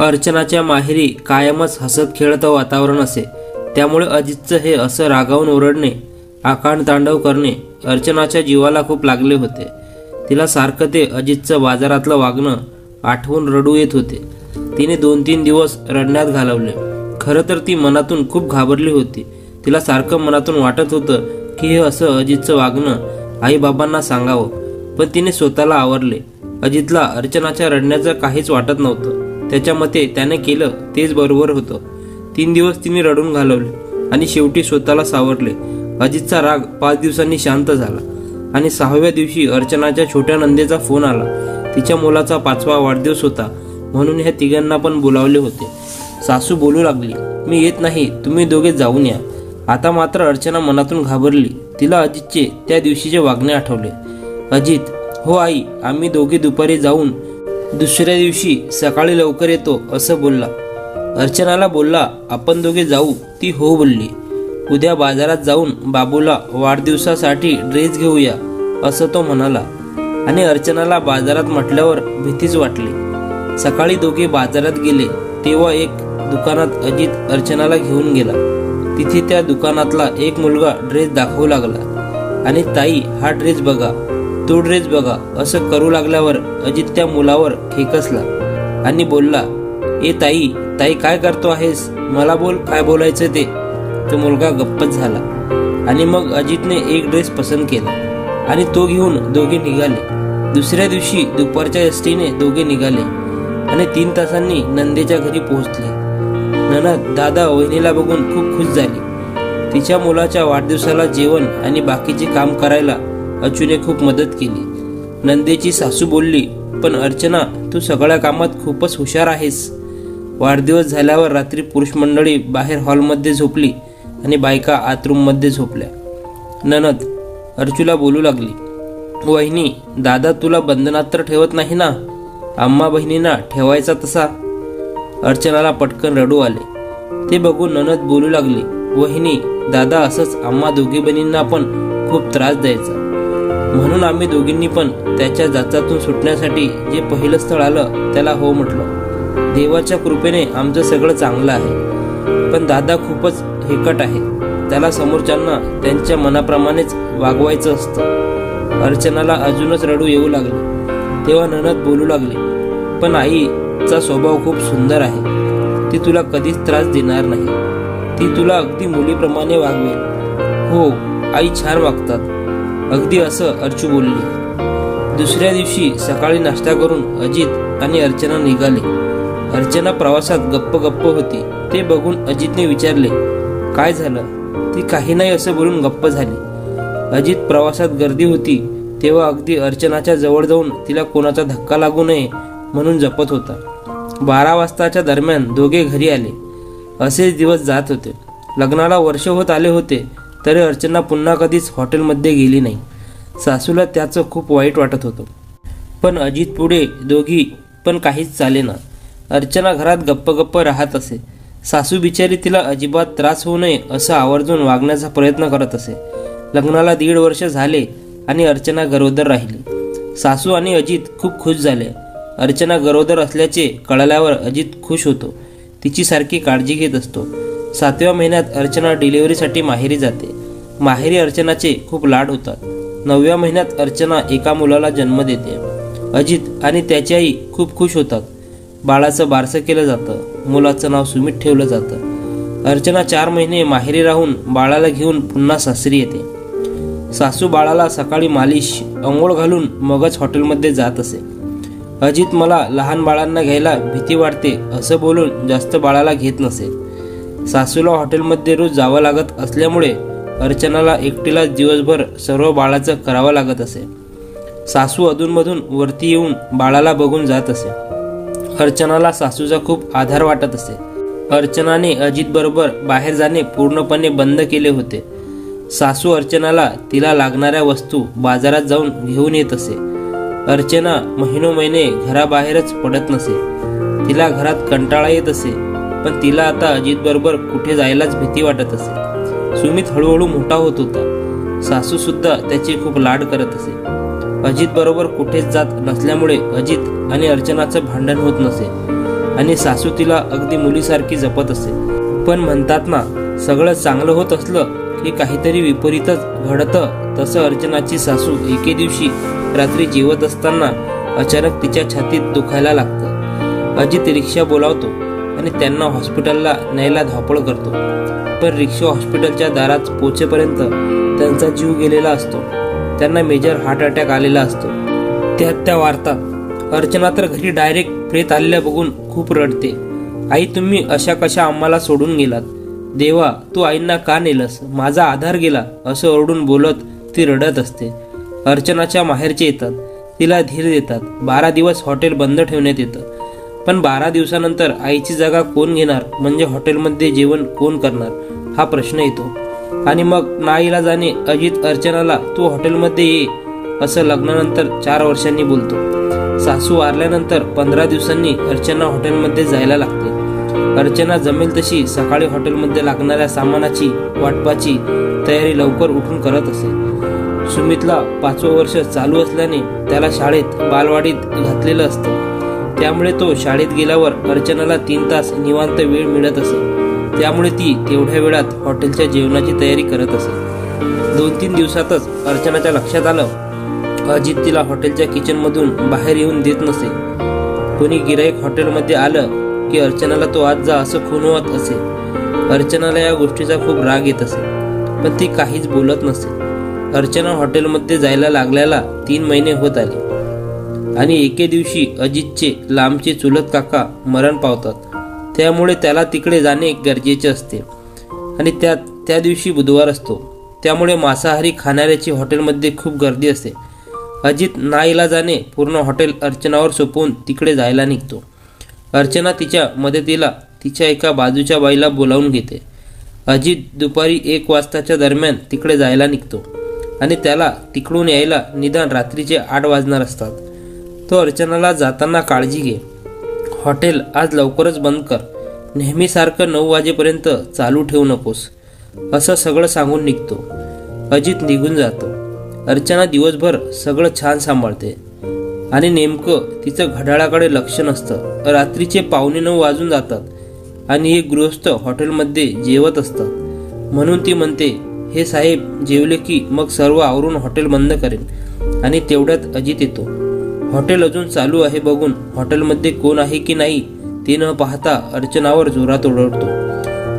अर्चनाच्या माहेरी कायमच हसत खेळतं वातावरण असे. त्यामुळे अजितचं हे असं रागावून ओरडणे आकांड तांडव करणे अर्चनाच्या जीवाला खूप लागले होते. तिला सारखं ते अजितचं बाजारातलं वागणं आठवून रडू येत होते. तिने दोन तीन दिवस रडण्यात घालवले. खरं तर ती मनातून खूप घाबरली होती. तिला सारखं मनातून वाटत होतं की हे असं अजितचं वागणं आईबाबांना सांगावं. पण तिने स्वतःला आवरले. अजितला अर्चनाच्या रडण्याचं काहीच वाटत नव्हतं. त्याच्या मते त्याने केलं तेच बरोबर होतं. तीन दिवस तिने रडून घालवले आणि शेवटी स्वतःला सावरले. अजितचा राग पाच दिवसांनी शांत झाला आणि सहाव्या दिवशी अर्चनाच्या छोट्या नंदेचा फोन आला. तिच्या मुलाचा पाचवा वाढदिवस होता म्हणून ह्या तिघांना पण बोलावले होते. सासू बोलू लागली मी येत नाही तुम्ही दोघे जाऊन या. आता मात्र अर्चना मनातून घाबरली. तिला अजितचे त्या दिवशीचे वागणे आठवले. अजित हो आई आम्ही दोघे दुपारी जाऊन दुसऱ्या दिवशी सकाळी लवकर येतो असं बोलला. अर्चनाला बोलला आपण दोघे जाऊ. ती हो बोलली. उद्या बाजारात जाऊन बाबूला वाढदिवसासाठी ड्रेस घेऊया असं तो म्हणाला. आणि अर्चनाला बाजारात म्हटल्यावर भीतीच वाटली. सकाळी दोघे बाजारात गेले तेव्हा एक दुकानात अजित अर्चनाला घेऊन गेला. तिथे त्या दुकानातला एक मुलगा ड्रेस दाखवू लागला. आणि ताई हा ड्रेस बघा. तो ड्रेस बघा असं करू लागल्यावर अजित त्या मुलावर खेकसला आणि बोलला ए ताई ताई काय करतो आहेस? मला बोल काय बोलायचं ते. तो मुलगा गप्पच झाला आणि मग अजितने एक ड्रेस पसंत केला आणि तो घेऊन दोघे निघाले. दुसऱ्या दिवशी दुपारच्या एसटीने दोघे निघाले आणि तीन तासांनी नंदेच्या घरी पोहोचले. ननद दादा वहिनीला बघून खूप खुश झाली. तिच्या मुलाच्या वाढदिवसाला जेवण आणि बाकीचे काम करायला अचूने खूप मदत केली. नंदेची सासू बोलली पण अर्चना तू सगळ्या कामात खूपच हुशार आहेस. वाढदिवस झाल्यावर रात्री पुरुष मंडळी बाहेर हॉलमध्ये झोपली आणि बायका आत रूममध्ये झोपल्या. ननद अर्चूला बोलू लागली वहिनी दादा तुला बंधनात तर ठेवत नाही ना? आम्हा बहिणींना ठेवायचा तसा? अर्चनाला पटकन रडू आले. ते बघून ननद बोलू लागली वहिनी दादा असंच आम्हा दोघी बहिणींना पण खूप त्रास द्यायचा. म्हणून आम्ही दोघींनी पण त्याच्या जाचातून सुटण्यासाठी जे पहिलं स्थळ आलं त्याला हो म्हटलं. देवाच्या कृपेने आमचं सगळं चांगलं आहे. पण दादा खूपच हेकट आहे. त्याला समोरच्यांना त्यांच्या मनाप्रमाणेच वागवायचं असतं. अर्चनाला अजूनच रडू येऊ लागले. तेव्हा ननद बोलू लागले पण आईचा स्वभाव खूप सुंदर आहे. ती तुला कधीच त्रास देणार नाही. ती तुला अगदी मुलीप्रमाणे वागवेल. हो आई छान वागतात. अगदी असं अर्चू बोलली. दुसऱ्या दिवशी सकाळी नाश्ता करून अजित आणि अर्चना निघाले. अर्चना प्रवासात गप्प गप्प होती. ते बघून अजितने विचारले काय झालं? ती काही नाही असं बोलून गप्प झाली. अजित प्रवासात गर्दी होती. तेव्हा अगदी अर्चनाच्या जवळ जाऊन तिला कोणाचा धक्का लागू नये म्हणून जपत होता. बारा वाजताच्या दरम्यान दोघे घरी आले. असेच दिवस जात होते. लग्नाला वर्ष होत आले होते. तरी अर्चना पुन्हा कधीच हॉटेलमध्ये गेली नाही. सासूला त्याचं खूप वाईट वाटत होतं. पण अजित पुढे दोघी पण काहीच चाले ना. अर्चना घरात गप्प गप्प राहत असे. सासू बिचारी तिला अजिबात त्रास होऊ नये असं आवर्जून वागण्याचा प्रयत्न करत असे. लग्नाला दीड वर्ष झाले आणि अर्चना गरोदर राहिली. सासू आणि अजित खूप खुश झाले. अर्चना गरोदर असल्याचे कळल्यावर अजित खुश होतो. तिची सारखी काळजी घेत असतो. सातव्या महिन्यात अर्चना डिलिव्हरीसाठी माहेरी जाते. माहेरी अर्चनाचे खूप लाड होतात. नवव्या महिन्यात अर्चना एका मुलाला जन्म देते. अजित आणि त्याची आई खूप खुश होतात. बाळाचं बारसं केलं जातं. मुलाचं नाव सुमित ठेवलं जातं. अर्चना चार महिने माहेरी राहून बाळाला घेऊन पुन्हा सासरी येते. सासू बाळाला सकाळी मालिश अंघोळ घालून मगच हॉटेलमध्ये जात असे. अजित मला लहान बाळांना घ्यायला भीती वाटते असं बोलून जास्त बाळाला घेत नसे. सासूला हॉटेलमध्ये रोज जावं लागत असल्यामुळे अर्चनाला एकटीला दिवसभर सर्व बाळाचं करावं लागत असे. सासू अधूनमधून वरती येऊन बाळाला बघून जात असे. अर्चनाला सासूचा खूप आधार वाटत असे. अर्चनाने अजितबरोबर बाहेर जाणे पूर्णपणे बंद केले होते. सासू अर्चनाला तिला लागणाऱ्या वस्तू बाजारात जाऊन घेऊन येत असे. अर्चना महिनो महिने घराबाहेरच पडत नसे. तिला घरात कंटाळा येत असे. पण तिला आता अजित बरोबर कुठे जायलाच भीती वाटत असे. सुमित हळूहळू मोठा होत होता. सासू सुद्धा त्याची खूप लाड करत असे. अजित बरोबर कुठेच जात नसल्यामुळे अजित आणि अर्चनाचं भांडण होत नसे. आणि सासू तिला अगदी मुलीसारखी जपत असे. पण म्हणतात ना सगळं चांगलं होत असलं की काहीतरी विपरीतच घडतं तसं अर्चनाची सासू एके दिवशी रात्री जेवत असताना अचानक तिच्या छातीत दुखायला लागतं. अजित रिक्षा बोलावतो. आणि त्यांना हॉस्पिटलला न्यायला धावपळ करतो. पण रिक्षा हॉस्पिटलच्या दारात पोचेपर्यंत त्यांचा जीव गेलेला असतो. त्यांना मेजर हार्ट अटॅक आलेला असतो. त्यात त्या वार्ता अर्चना तर घरी डायरेक्ट प्रेत आलेल्या बघून खूप रडते. आई तुम्ही अशा कशा आम्हाला सोडून गेलात? देवा तू आईंना का नेलस? माझा आधार गेला असं ओरडून बोलत ती रडत असते. अर्चनाच्या माहेरचे येतात. तिला धीर देतात. बारा दिवस हॉटेल बंद ठेवण्यात येतं. पण बारा दिवसानंतर आईची जागा कोण घेणार? म्हणजे हॉटेलमध्ये जेवण कोण करणार? हा प्रश्न येतो. आणि मग नाईला जाणे अजित अर्चनाला तू हॉटेलमध्ये ये असं लग्नानंतर चार वर्षांनी बोलतो. सासू वारल्यानंतर पंधरा दिवसांनी अर्चना हॉटेलमध्ये जायला लागते. अर्चना जमेल तशी सकाळी हॉटेलमध्ये लागणाऱ्या सामानाची वाटपाची तयारी लवकर उठून करत असे. सुमितला पाचवं वर्ष चालू असल्याने त्याला शाळेत बालवाडीत घातलेलं असतं. त्यामुळे तो शाळेत गेल्यावर अर्चनाला तीन तास निवांत वेळ मिळत असे. त्यामुळे ती तेवढ्या वेळात हॉटेलच्या जेवणाची तयारी करत असे. दोन तीन दिवसातच अर्चनाच्या लक्षात आलं अजित तिला हॉटेलच्या किचनमधून बाहेर येऊन देत नसे. कोणी गिराईक हॉटेलमध्ये आलं की अर्चनाला तो आज जा असं खुनवत असे. अर्चनाला या गोष्टीचा खूप राग येत असे पण ती काहीच बोलत नसे. अर्चना हॉटेलमध्ये जायला लागल्याला तीन महिने होत आले. आणि एके दिवशी अजितचे लांबचे चुलत काका मरण पावतात. त्यामुळे त्याला तिकडे जाणे गरजेचे असते. आणि त्यात त्या दिवशी बुधवार असतो. त्यामुळे मांसाहारी खाणाऱ्याची हॉटेलमध्ये खूप गर्दी असते. अजित नाईला जाणे पूर्ण हॉटेल अर्चनावर सोपवून तिकडे जायला निघतो. अर्चना तिच्या मदतीला तिच्या एका बाजूच्या बाईला बोलावून घेते. अजित दुपारी एक वाजताच्या दरम्यान तिकडे जायला निघतो. आणि त्याला तिकडून यायला निदान रात्रीचे आठ वाजणार असतात. तो अर्चनाला जाताना काळजी घे. हॉटेल आज लवकरच बंद कर. नेहमीसारखं नऊ वाजेपर्यंत चालू ठेवू नकोस. असं सगळं सांगून निघतो. अजित निघून जातो. अर्चना दिवसभर सगळं छान सांभाळते. आणि नेमकं तिचं घड्याळाकडे लक्ष नसतं. रात्रीचे पावणे नऊ वाजून जातात. आणि हे गृहस्थ हॉटेलमध्ये जेवत असतं म्हणून ती म्हणते हे साहेब जेवले की मग सर्व आवरून हॉटेल बंद करेन. आणि तेवढ्यात अजित येतो. हॉटेल अजून चालू आहे बघून हॉटेलमध्ये कोण आहे की नाही ते न पाहता अर्चनावर जोरात ओढवतो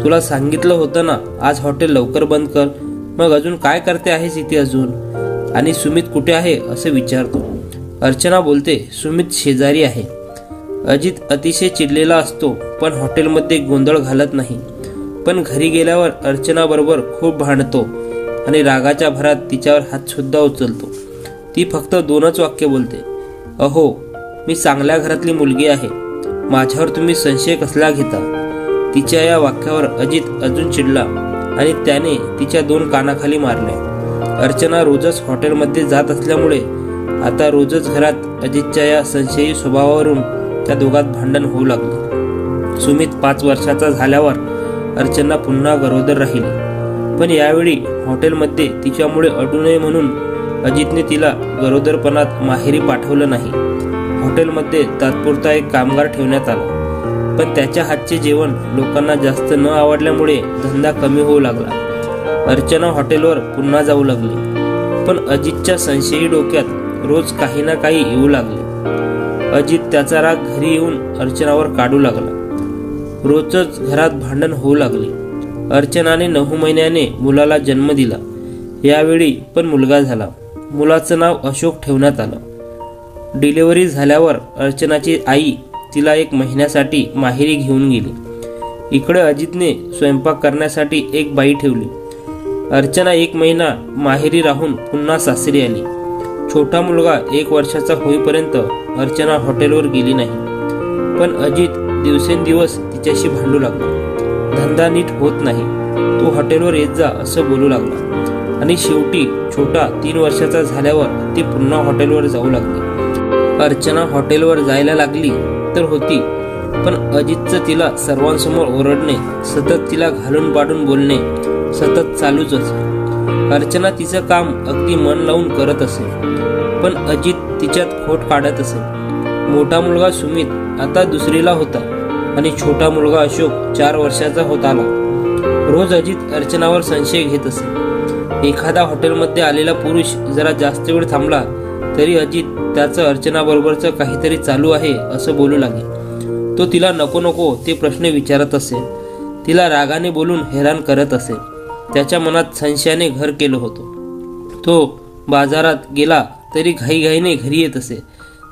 तुला सांगितलं होतं ना आज हॉटेल लवकर बंद कर. मग अजून काय करते आहेस इथे अजून? आणि सुमित कुठे आहे असं विचारतो. अर्चना बोलते सुमित शेजारी आहे. अजित अतिशय चिडलेला असतो पण हॉटेलमध्ये गोंधळ घालत नाही. पण घरी गेल्यावर अर्चनाबरोबर खूप भांडतो आणि रागाच्या भरात तिच्यावर हातसुद्धा उचलतो. ती फक्त दोनच वाक्य बोलते. अहो मी चांगल्या घरातली मुलगी आहे. माझ्यावर तुम्ही संशय कसला घेता? तिच्या या वाक्यावर अजित अजून चिडला आणि त्याने तिच्या दोन कानाखाली मारल्या. अर्चना रोजच हॉटेलमध्ये जात असल्यामुळे आता रोजच घरात अजितच्या या संशयी स्वभावावरून त्या दोघात भांडण होऊ लागले. सुमित पाच वर्षाचा झाल्यावर अर्चना पुन्हा गरोदर राहिली. पण यावेळी हॉटेलमध्ये तिच्यामुळे अडू नये म्हणून अजितने तिला गरोदरपणात माहेरी पाठवलं नाही. हॉटेलमध्ये तात्पुरता एक कामगार ठेवण्यात आला. पण त्याच्या हातचे जेवण लोकांना जास्त न आवडल्यामुळे धंदा कमी होऊ लागला. अर्चना हॉटेलवर पुन्हा जाऊ लागली. पण अजितच्या संशयी डोक्यात रोज काही ना काही येऊ लागले. अजित त्याचा राग घरी येऊन अर्चनावर काढू लागला. रोजच घरात भांडण होऊ लागले. अर्चनाने नऊ महिन्याने मुलाला जन्म दिला. यावेळी पण मुलगा झाला. मुलाचं नाव अशोक ठेवण्यात आलं. डिलिव्हरी झाल्यावर अर्चनाची आई तिला एक महिन्यासाठी माहेरी घेऊन गेली. इकडे अजितने स्वयंपाक करण्यासाठी एक बाई ठेवली. अर्चना एक महिना माहेरी राहून पुन्हा सासरी आली. छोटा मुलगा एक वर्षाचा होईपर्यंत अर्चना हॉटेलवर गेली नाही. पण अजित दिवसेंदिवस तिच्याशी भांडू लागला. धंदा नीट होत नाही. तू हॉटेलवर येत जा असं बोलू लागला. आणि शेवटी छोटा तीन वर्षाचा झाल्यावर ती पुन्हा हॉटेलवर जाऊ लागली. अर्चना हॉटेलवर जायला लागली तर होती पण अजितचं तिला सर्वांसमोर ओरडणे सतत तिला घालून पाडून बोलणे सतत चालूच असे अर्चना तिचं काम अगदी मन लावून करत असे पण अजित तिच्यात खोट काढत असे. मोठा मुलगा सुमित आता दुसरीला होता आणि छोटा मुलगा अशोक चार वर्षाचा होत आला. रोज अजित अर्चनावर संशय घेत असे. एखादा हॉटेलमध्ये आलेला पुरुष जरा जास्त वेळ थांबला तरी अजित त्याचं अर्चनाबरोबरचं काहीतरी चालू आहे असं बोलू लागे तो तिला नको नको ते प्रश्न विचारत असे. तिला रागाने बोलून हैराण करत असे. त्याच्या मनात संशयाने घर केलं होतं. तो बाजारात गेला तरी घाईघाईने घरी येत असे.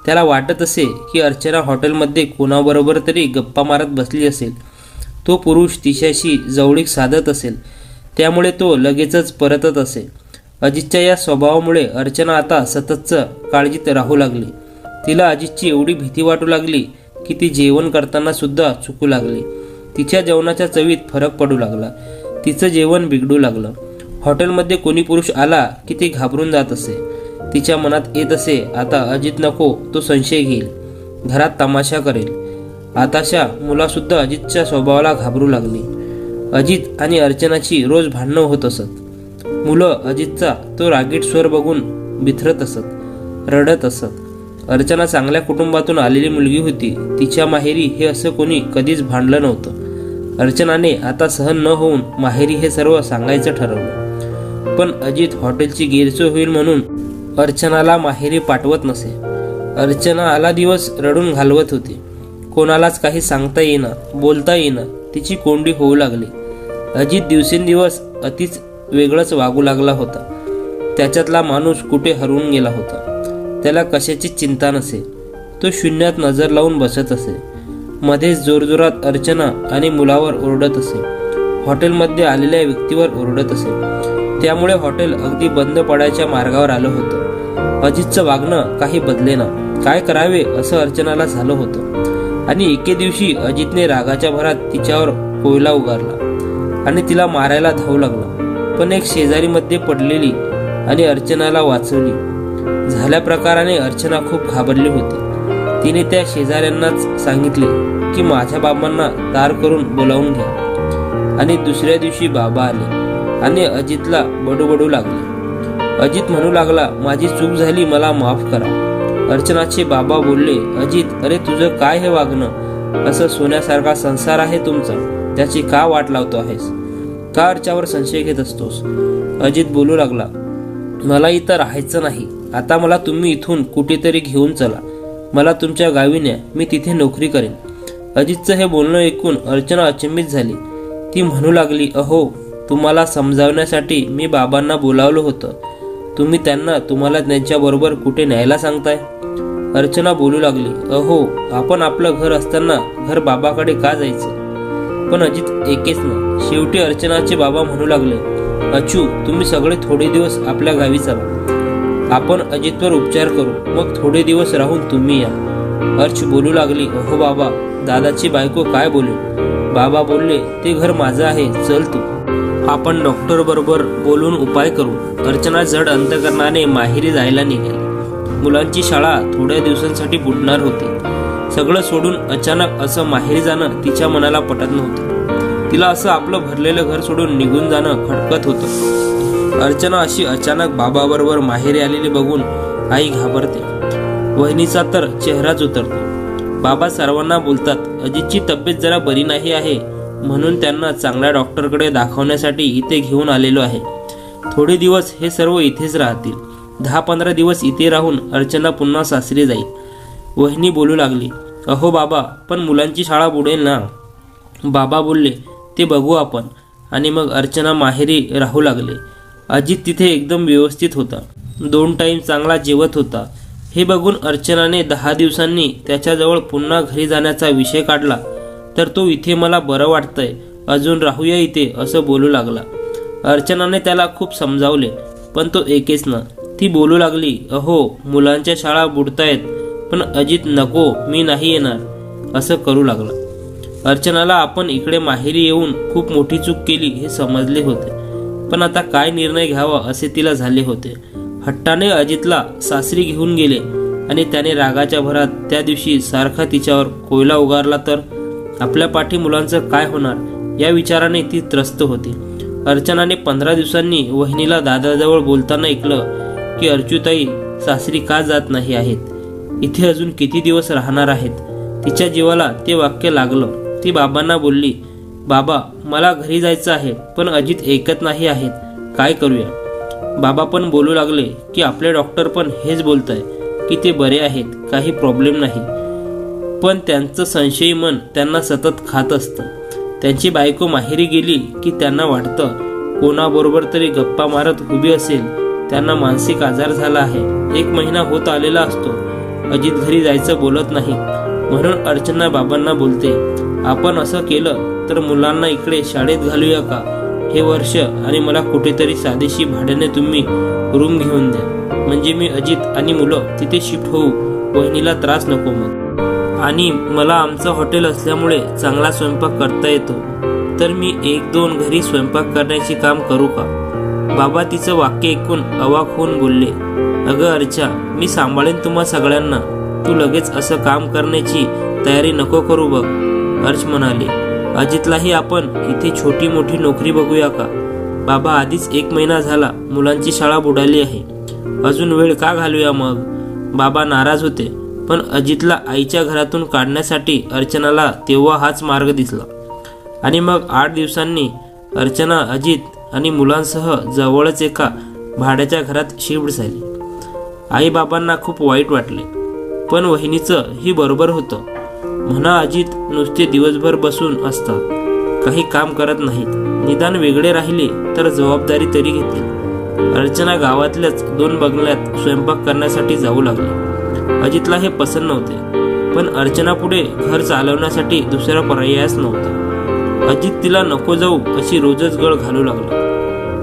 त्याला वाटत असे की अर्चना हॉटेलमध्ये कोणाबरोबर तरी गप्पा मारत बसली असेल. तो पुरुष तिच्याशी जवळीक साधत असेल. त्यामुळे तो लगेचच परतत असे. अजितच्या या स्वभावामुळे अर्चना आता सततच काळजीत राहू लागली. तिला अजितची एवढी भीती वाटू लागली की ती जेवण करताना सुद्धा चुकू लागली. तिच्या जेवणाच्या चवीत फरक पडू लागला. तिचं जेवण बिघडू लागलं. हॉटेलमध्ये कोणी पुरुष आला की ती घाबरून जात असे. तिच्या मनात येत असे आता अजित नको तो संशय घेईल. घरात तमाशा करेल. आताशा मुलासुद्धा अजितच्या स्वभावाला घाबरू लागली. अजित आणि अर्चनाची रोज भांडणं होत असत. मुलं अजितचा तो रागीट स्वर बघून बिथरत असत रडत असत. अर्चना चांगल्या कुटुंबातून आलेली मुलगी होती. तिच्या माहेरी हे असं कोणी कधीच भांडलं नव्हतं. अर्चनाने आता सहन न होऊन माहेरी हे सर्व सांगायचं ठरवलं. पण अजित हॉटेलची गैरसोय होईल म्हणून अर्चनाला माहेरी पाठवत नसे. अर्चना आला दिवस रडून घालवत होती. कोणालाच काही सांगता येईना बोलता येईना तिची कोंडी होऊ लागली. अजित दिवसेंदिवस अतिच वेगळंच वागू लागला होता. त्याच्यातला माणूस कुठे हरवून गेला होता? त्याला कशाची चिंता नसे? तो शून्यात नजर लावून बसत असे. मध्येच जोरजोरात अर्चना आणि मुलावर ओरडत असे. हॉटेलमध्ये आलेल्या व्यक्तीवर ओरडत असे. त्यामुळे हॉटेल अगदी बंद पडायच्या मार्गावर आलं होतं. अजितचं वागणं काही बदले ना. काय करावे असं अर्चनाला झालं होतं. आणि एके दिवशी अजितने रागाच्या भरात तिच्यावर कोयला उगारला. आणि तिला मारायला धावू लागला. पण एक शेजारीमध्ये पडलेली आणि अर्चनाला वाचवली. झाल्या प्रकाराने अर्चना खूप घाबरली होती. तिने त्या शेजाऱ्यांनाच सांगितले की माझ्या बाबांना तार करून बोलावून घ्या. आणि दुसऱ्या दिवशी बाबा आले आणि अजितला बडूबडू लागले. अजित म्हणू लागला माझी चूक झाली मला माफ करा. अर्चनाचे बाबा बोलले अजित अरे तुझं काय हे वागणं? असं सोन्यासारखा संसार आहे तुमचा त्याची का वाट लावतो आहेस? का अर्च्यावर संशय घेत असतोस? अजित बोलू लागला मला इथं राहायचं नाही. आता मला तुम्ही इथून कुठेतरी घेऊन चला. मला तुमच्या गावी न्या. मी तिथे नोकरी करेन. अजितचं हे बोलणं ऐकून अर्चना अचंबित झाली. ती म्हणू लागली अहो तुम्हाला समजावण्यासाठी मी बाबांना बोलावलं होतं. तुम्ही त्यांना तुम्हाला त्यांच्याबरोबर कुठे न्यायला सांगताय? अर्चना बोलू लागली अहो आपण आपलं घर असताना घर बाबाकडे का जायचं? पण अजित एकेच ना शेवटी अर्चनाचे बाबा म्हणू लागले अचू तुम्ही सगळे थोडे दिवस आपल्या गावी चला. आपण अजितवर उपचार करू. मग थोडे दिवस राहून तुम्ही या. अर्च बोलू लागली अहो बाबा दादाची बायको काय बोलेल? बाबा बोलले ते घर माझं आहे चल तू. आपण डॉक्टर बरोबर बोलून उपाय करू. अर्चना जड अंतकरणाने माहेरी जायला निघेल. मुलांची शाळा थोड्या दिवसांसाठी बुडणार होती. सगळं सोडून अचानक असं माहेरी जाणं तिच्या मनाला पटत नव्हतं. तिला असं आपलं भरलेलं घर सोडून निघून जाणं खटकत होतं. अर्चना अशी अचानक बाबाबरोबर माहेरी आलेली बघून आई घाबरते. वहिनीचा तर चेहराच उतरतो. बाबा सर्वांना बोलतात अजितची तब्येत जरा बरी नाही आहे म्हणून त्यांना चांगल्या डॉक्टरकडे दाखवण्यासाठी इथे घेऊन आलेलो आहे. थोडे दिवस हे सर्व इथेच राहतील. दहा पंधरा दिवस इथे राहून अर्चना पुन्हा सासरी जाईल. वहिनी बोलू लागली अहो बाबा पण मुलांची शाळा बुडेल ना. बाबा बोलले ते बघू आपण. आणि मग अर्चना माहेरी राहू लागले. अजित तिथे एकदम व्यवस्थित होता. दोन टाईम चांगला जेवत होता. हे बघून अर्चनाने दहा दिवसांनी त्याच्याजवळ पुन्हा घरी जाण्याचा विषय काढला. तर तो इथे मला बरं वाटतंय. अजून राहूया इथे असं बोलू लागला. अर्चनाने त्याला खूप समजावले पण तो एकेच ना. ती बोलू लागली अहो मुलांच्या शाळा बुडतायत पण अजित नको मी नाही येणार असं करू लागला. अर्चनाला आपण इकडे माहेरी येऊन खूप मोठी चूक केली हे समजले होते पण आता काय निर्णय घ्यावा असे तिला झाले होते. हट्टाने अजितला सासरी घेऊन गेले आणि त्याने रागाच्या भरात त्या दिवशी सारखा तिच्यावर कोयला उगारला तर? आपल्या पाठी मुलांचं काय होणार? या विचाराने ती त्रस्त होती. अर्चनाने पंधरा दिवसांनी वहिनीला दादाजवळ बोलताना ऐकलं की अर्चुताई सासरी का जात नाही आहेत? इथे अजून किती दिवस राहणार आहेत? तिच्या जीवाला ते वाक्य लागलं. ती बाबांना बोलली बाबा मला घरी जायचं आहे पण अजित ऐकत नाही आहेत. काय करूया? बाबा पण बोलू लागले की आपले डॉक्टर पण हेच बोलत आहे की ते बरे आहेत काही प्रॉब्लेम नाही. पण त्यांचं संशयी मन त्यांना सतत खात असतं. त्यांची बायको माहेरी गेली की त्यांना वाटतं कोणाबरोबर तरी गप्पा मारत उभी असेल त्यांना मानसिक आजार झाला आहे. एक महिना होत आलेला असतो. अजित घरी जायचं बोलत नाही. म्हणून अर्चना बाबांना बोलते आपण असं केलं तर मुलांना इकडे शाळेत घालूया का? हे वर्ष आणि मला कुठेतरी साधेशी भाड्याने तुम्ही रूम घेऊन द्या. म्हणजे मी अजित आणि मुलं तिथे शिफ्ट होऊ. वहिनीला त्रास नको मग. आणि मला आमचं हॉटेल असल्यामुळे चांगला स्वयंपाक करता येतो. तर मी एक दोन घरी स्वयंपाक करण्याचे काम करू का? बाबा तिचं वाक्य ऐकून अवाक होऊन बोलले अगं अर्चा मी सांभाळेन तुम्हा सगळ्यांना. तू लगेच असं काम करण्याची तयारी नको करू बघ. अर्च म्हणाले अजितलाही आपण इथे छोटी मोठी नोकरी बघूया का? बाबा आधीच एक महिना झाला मुलांची शाळा बुडाली आहे. अजून वेळ का घालूया मग? बाबा नाराज होते पण अजितला आईच्या घरातून काढण्यासाठी अर्चनाला तेव्हा हाच मार्ग दिसला. आणि मग आठ दिवसांनी अर्चना अजित आणि मुलांसह जवळच एका भाड्याच्या घरात शिफ्ट झाली. आईबाबांना खूप वाईट वाटले पण वहिनीचं ही बरोबर होतं. म्हणा अजित नुसते दिवसभर बसून असतात काही काम करत नाहीत. निदान वेगळे राहिले तर जबाबदारी तरी घेतील. अर्चना गावातल्याच दोन बंगल्यात स्वयंपाक करण्यासाठी जाऊ लागली. अजितला हे पसंत नव्हते पण अर्चना पुढे घर चालवण्यासाठी दुसरा पर्यायच नव्हता. अजित तिला नको जाऊ अशी रोजच गळ घालू लागला.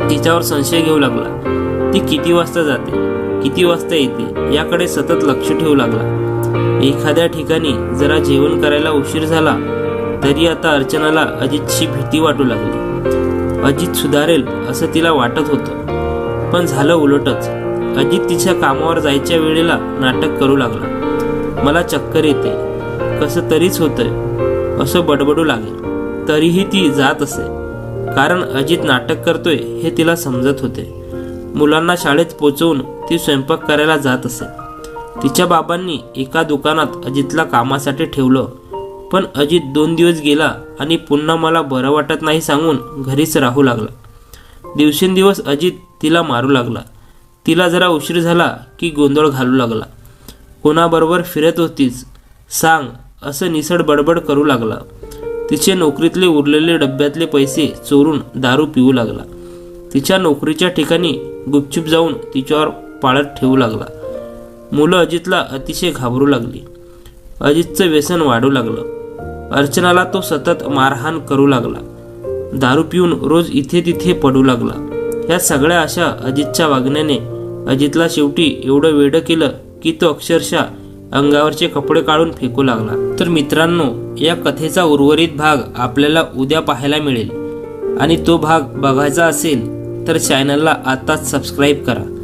तिच्यावर संशय घेऊ लागला. ती किती वाजता जाते किती वाजता येते याकडे सतत लक्ष ठेवू लागला. एखाद्या ठिकाणी जरा जेवण करायला उशीर झाला तरी आता अर्चनाला अजितची भीती वाटू लागली. अजित सुधारेल असं तिला वाटत होतं पण झालं उलटच. अजित तिच्या कामावर जायच्या वेळेला नाटक करू लागला. मला चक्कर येते कसं तरीच होतंय असं बडबडू लागेल तरीही ती जात असे. कारण अजित नाटक करतोय हे तिला समजत होते. मुलांना शाळेत पोचवून ती स्वयंपाक करायला जात असे तिच्या बाबांनी एका दुकानात अजितला कामासाठी ठेवलं. पण अजित दोन दिवस गेला आणि पुन्हा मला बरं वाटत नाही सांगून घरीच राहू लागला. दिवसेंदिवस अजित तिला मारू लागला. तिला जरा उशीर झाला की गोंधळ घालू लागला. कोणाबरोबर फिरत होतीच सांग असं निसड बडबड करू लागला. तिचे नोकरीतले उरलेले डब्यातले पैसे चोरून दारू पिऊ लागला. तिच्या नोकरीच्या ठिकाणी गुपचूप जाऊन तिच्यावर पाळत ठेवू लागला. मुलं अजितला अतिशय घाबरू लागली. अजितचं व्यसन वाढू लागलं. अर्चनाला तो सतत मारहाण करू लागला. दारू पिऊन रोज इथे तिथे पडू लागला. या सगळ्या अशा अजितच्या वागण्याने अजितला शेवटी एवढं वेडं केलं की तो अक्षरशः अंगावरचे कपडे काढून फेकू लागला. तर मित्रांनो या कथेचा उर्वरित भाग आपल्याला उद्या पाहायला मिळेल. आणि तो भाग बघायचा असेल तर चॅनलला आताच सबस्क्राईब करा.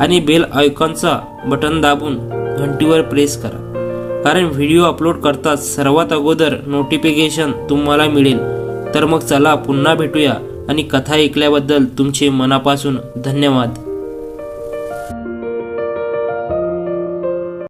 आणि बेल आयकॉनचा बटन दाबून घंटीवर प्रेस करा. कारण व्हिडिओ अपलोड करताच सर्वात अगोदर नोटिफिकेशन तुम्हाला मिळेल. तर मग चला पुन्हा भेटूया. आणि कथा ऐकल्याबद्दल तुमचे मनापासून धन्यवाद.